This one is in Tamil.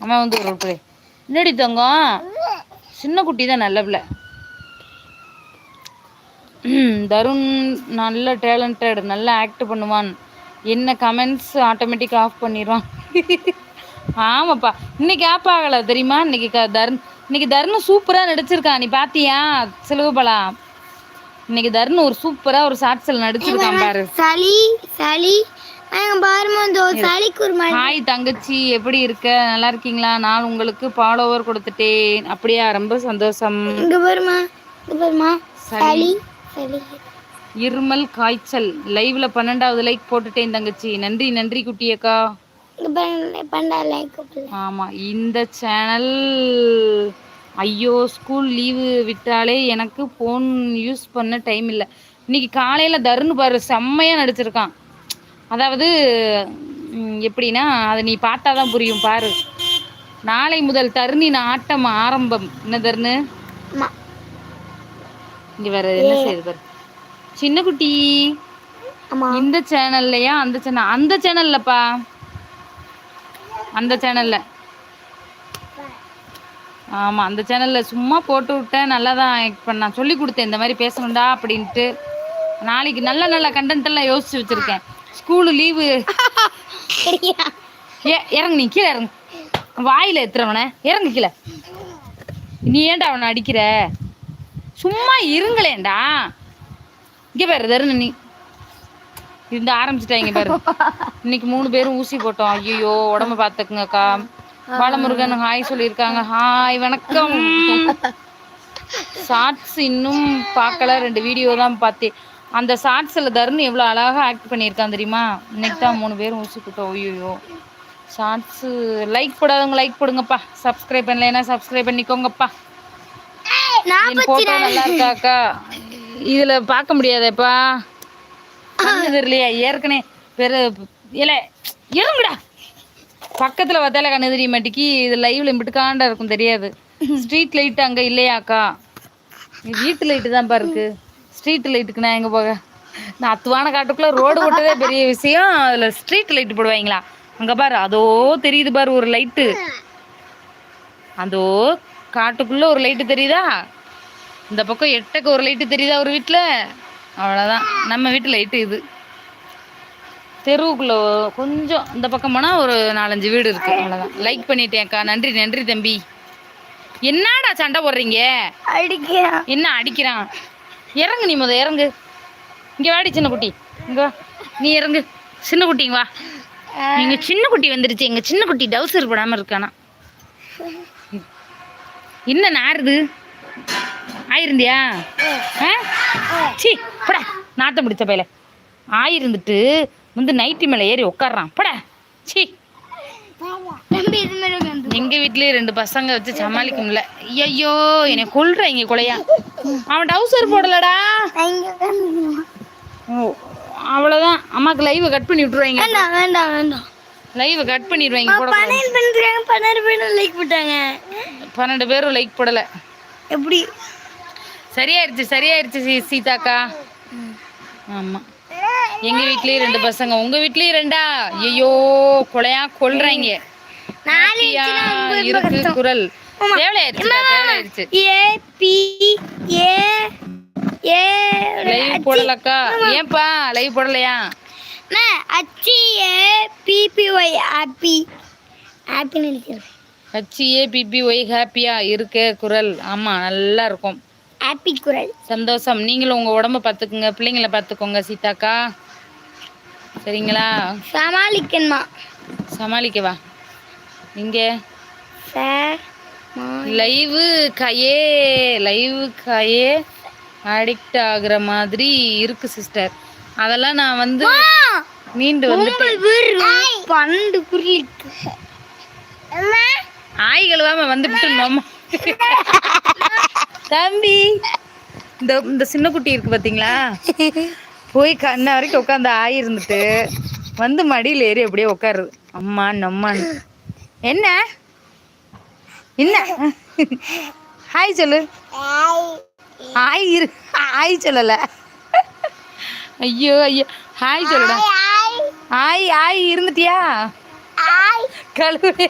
அம்மா வந்து ஒரு உருப்படி. என்னடி தங்கம்? சின்ன குட்டி தான் நல்ல பிள்ளை. தருண் நல்ல டேலண்டட் நல்லா ஆக்ட் பண்ணுவான். என்ன கமெண்ட்ஸ் ஆட்டோமேட்டிக் ஆஃப் பண்ணிடுவான். ஆமாப்பா. இன்னைக்கு ஆப் ஆகலை தெரியுமா? இன்னைக்கு க தருண் இன்னைக்கு தருண் சூப்பராக நடிச்சிருக்கான் நீ பாத்தியா? சிலுவபலா இன்னைக்கு தருண் ஒரு சூப்பராக ஒரு ஷார்ட்ஸில் நடிச்சிருக்கான் பாரு. சளி சளி. ஹாய் தங்கச்சி. எப்படி இருக்க? நல்லா இருக்கீங்களா? நான் உங்களுக்கு ஃபாலோவர் கொடுத்துட்டேன். அப்படியா? ரொம்ப சந்தோஷம். இருமல் காய்ச்சல். லைவ்ல பன்னெண்டாவது லைக் போட்டுட்டேன் தங்கச்சி. நன்றி நன்றி குட்டியக்கா ஆமா இந்த சேனல் ஐயோ ஸ்கூல் லீவு விட்டாலே எனக்கு ஃபோன் யூஸ் பண்ண டைம் இல்லை. இன்னைக்கு காலையில தருண் பாரு செம்மையா நடிச்சிருக்கான். அதாவது எப்படின்னா அதை நீ பார்த்தா தான் புரியும் பாரு. நாளை முதல் தருணின் ஆட்டம் ஆரம்பம். என்ன தருணு? இங்க வேற என்ன செய்யுது பாரு. சின்ன குட்டி இந்த சேனல்லையா அந்த சேனல் அந்த சேனல்லப்பா. அந்த சேனல்ல. ஆமா அந்த சேனல்ல சும்மா போட்டு விட்டேன் நல்லா தான் ஆக்ட் பண்ணான் சொல்லி கொடுத்தேன் இந்த மாதிரி பேசணும்டா அப்படின்ட்டு. நாளைக்கு நல்ல நல்ல கண்டென்ட் எல்லாம் யோசிச்சு வச்சிருக்கேன். School leave. ஏ இறங்கு நீ கீழே இறங்கு. வாயில எத்துறவனே இறங்கு கீழே. நீ ஏன்டா அவனை அடிக்கிற? சும்மா இருங்களேன்டா. இங்கே பாரு தருண் நீ. இந்த ஆரம்பிச்சிட்டாங்க பாரு. இன்னைக்கு மூணு பேரும் ஊசி போட்டோம். ஐயோ உடம்ப பார்த்துக்குங்கக்கா. பாலமுருகன் ஹாய் சொல்லியிருக்காங்க. ஹாய் வணக்கம். ஷார்ட்ஸ் இன்னும் பார்க்கல. ரெண்டு வீடியோ தான் பார்த்தேன். அந்த ஷார்ட்ஸில் தருண் எவ்வளோ அழகாக ஆக்ட் பண்ணியிருக்கான் தெரியுமா? இன்னைக்கு தான் மூணு பேரும் ஊசி போட்டோம் ஐயோ ஷார்ட்ஸு லைக் போடாதவங்க லைக் போடுங்கப்பா. சப்ஸ்கிரைப் பண்ணலைன்னா சப்ஸ்கிரைப் பண்ணிக்கோங்கப்பா. என் போட்டோ நல்லா இருக்காக்கா. இதுல பார்க்க முடியாதேப்பா. தெரியலையா ஏற்கனவே வேற இல்ல இருங்கடா. பக்கத்துல பார்த்தால கண்ணு தெரிய மாட்டேக்கி. இது லைவ்ல இம்பிட்டுக்காண்டா இருக்கும் தெரியாது. ஸ்ட்ரீட் லைட் அங்க இல்லையாக்கா? வீட்டு லைட்டு தான்ப்பா இருக்கு. ஸ்ட்ரீட் லைட்டுக்கு நான் எங்க போக? நான் அத்துவான காட்டுக்குள்ள ரோடு போட்டதே பெரிய விஷயம். அதுல ஸ்ட்ரீட் லைட் போடுவாங்களா? அங்க பாரு அதோ தெரியுது பாரு ஒரு லைட்டு. அதோ காட்டுக்குள்ள ஒரு லைட்டு தெரியுதா? இந்த பக்கம் எட்டக்கு ஒரு லைட்டு தெரியுதா ஒரு வீட்டில் அவ்வளோதான் நம்ம வீட்டு லைட்டு இது. தெருவுக்குள்ள கொஞ்சம் இந்த பக்கம் போனால் ஒரு நாலஞ்சு வீடு இருக்கு. அவ்வளோதான் லைக் பண்ணிட்டேன்க்கா நன்றி நன்றி தம்பி. என்னடா சண்டை போடுறீங்க? என்ன அடிக்கிறான்? இறங்கு நீ முத இறங்கு. இங்கே வாடி சின்ன குட்டி. இங்க வா. நீ இறங்கு. சின்ன குட்டிங்க வா. எங்க சின்ன குட்டி வந்துருச்சு. எங்க சின்ன குட்டி டவுசர் போடாம இருக்கானா? என்ன நாருது ஆயிருந்தியா? ஆ? சீ போடா. நாத்தம் பிடிச்ச பையல. ஆயிருந்துட்டு வந்து நைட்டி மேலே ஏறி உட்கார்றான் போடா. சீ. தம்பி இது மாதிரி வந்து எங்க வீட்லயே ரெண்டு பசங்க வச்சு சமாளிக்க முடியல ஐயோ என்னை கொல்றாங்க கொலையா. அவன் டவுசர் போடலடா. ஓ அவ்வளோதான் அம்மாக்கு லைவை கட் பண்ணி விட்டுருவாங்க. வேண்டாம் வேண்டாம் வேண்டாம். லைவை கட் பண்ணிடுவாங்க போட பன்னெண்டு பேரும் லைக் போட்டாங்க பன்னெண்டு பேரும் லைக் போடலை. எப்படி? சரியாயிருச்சு சரியாயிருச்சு சீதாக்கா. ஆமாம் எங்கள் வீட்லேயும் ரெண்டு பசங்க. உங்கள் வீட்லேயும் ரெண்டா? ஐயோ கொலையா ஹாப்பியா இருக்கு குரல். ஏ ஏ ஏ லைவ் போடலக்கா. ஏன்பா லைவ் போடலையா? H A P P Y happy. ஹாப்பின்னு நினைக்கிறேன். ஹச்சிஏ பிபி ஒய் ஹாப்பியா? இருக்க குரல். ஆமாம் நல்லா இருக்கும் ஹாப்பி குரல். சந்தோஷம். நீங்களும் உங்கள் உடம்ப பார்த்துக்குங்க. பிள்ளைங்கள பார்த்துக்கோங்க சீதாக்கா. சரிங்களா? சமாளிக்கணுமா? சமாளிக்கவா? இங்கே ச மா லைவு கையே லைவ் கையே அடிக்ட் ஆகுற மாதிரி இருக்கு சிஸ்டர் அதெல்லாம் நான் வந்து மீண்டு வந்துட்டு பன்னெண்டு குருவி ஆய். கழுவாம வந்துவிட்டு நம்ம தம்பி இந்த இந்த சின்ன குட்டி இருக்கு பாத்தீங்களா? போய் கண்ண வரைக்கும் உட்காந்து ஆய் இருந்துட்டு வந்து மடியில் ஏறி அப்படியே உட்காருது. அம்மா நம்மான்னு என்ன? என்ன? ஹாய் சொல்லு. ஹாய் இரு. ஹாய் சொல்லல. ஐயோ ஐயோ. ஹாய் சொல்லுடா. ஹாய் ஹாய் இருந்துட்டியா? கழுவு